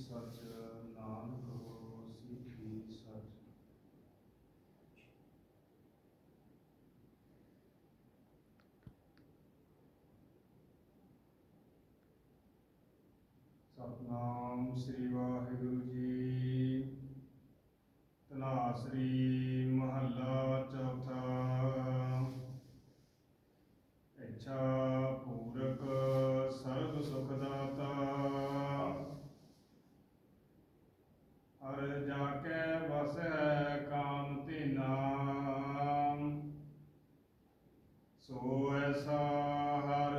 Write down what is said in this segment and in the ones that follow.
ਸਚ ਨਾਮ ਕਹੋ ਸਿੱਖੀ ਸਚ। ਸਤਨਾਮ ਸ੍ਰੀ ਵਾਹਿਗੁਰੂ ਜੀ। ਤਨਾਸਰੀ ਹਰ ਜਾ ਕੇ ਵਸੈ ਕਾਮ ਧੀਨਾ ਸੋ ਐਸਾ ਹਰ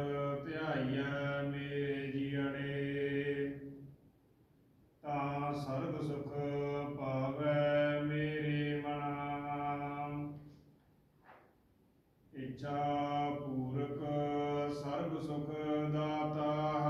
ਧਿਆਈਐ ਮੇਰੇ ਜੀਅਣੇ ਤਾਂ ਸਰਬ ਸੁਖ ਪਾਵੈ ਮੇਰੇ ਮਨਾ ਇੱਛਾ ਪੂਰਕ ਸਰਬ ਸੁਖ ਦਾਤਾ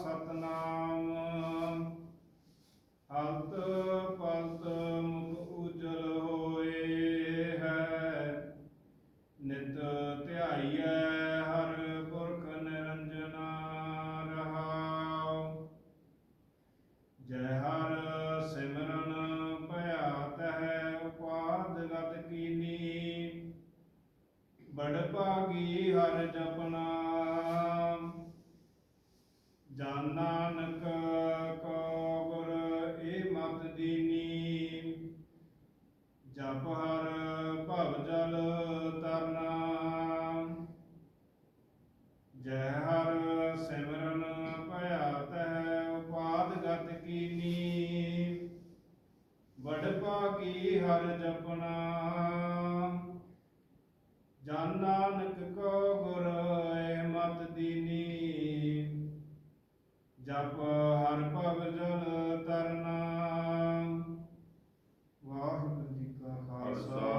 ਸਤਨਾਮ। ਹਲਤ ਪਲਤ ਮੁਖ ਉਜਲ ਹੋਏ ਹੈ। ਨਿਤ ਧਿਆਈਐ ਹਰ ਪੁਰਖ ਨਿਰੰਜਨਾ ਰਹਾਉ। ਜੈ ਹਰ ਸਿਮਰਨ ਭਇਆ ਤਹਿ ਉਪਾਦ ਗਤ ਕੀਨੀ। ਬੜ ਭਾਗੀ ਹਰ ਜਪਨਾ ਕੀ ਹਰ ਜਪਣਾ ਜਨ ਨਾਨਕ ਕੋ ਗੁਰ ਮਤ ਦੀਨੀ। ਜਪ ਹਰ ਭਵ ਜਲ ਤਰਨਾ ਵਾਹਿਗੁਰੂ ਜੀ ਕਾ ਖਾਲਸਾ।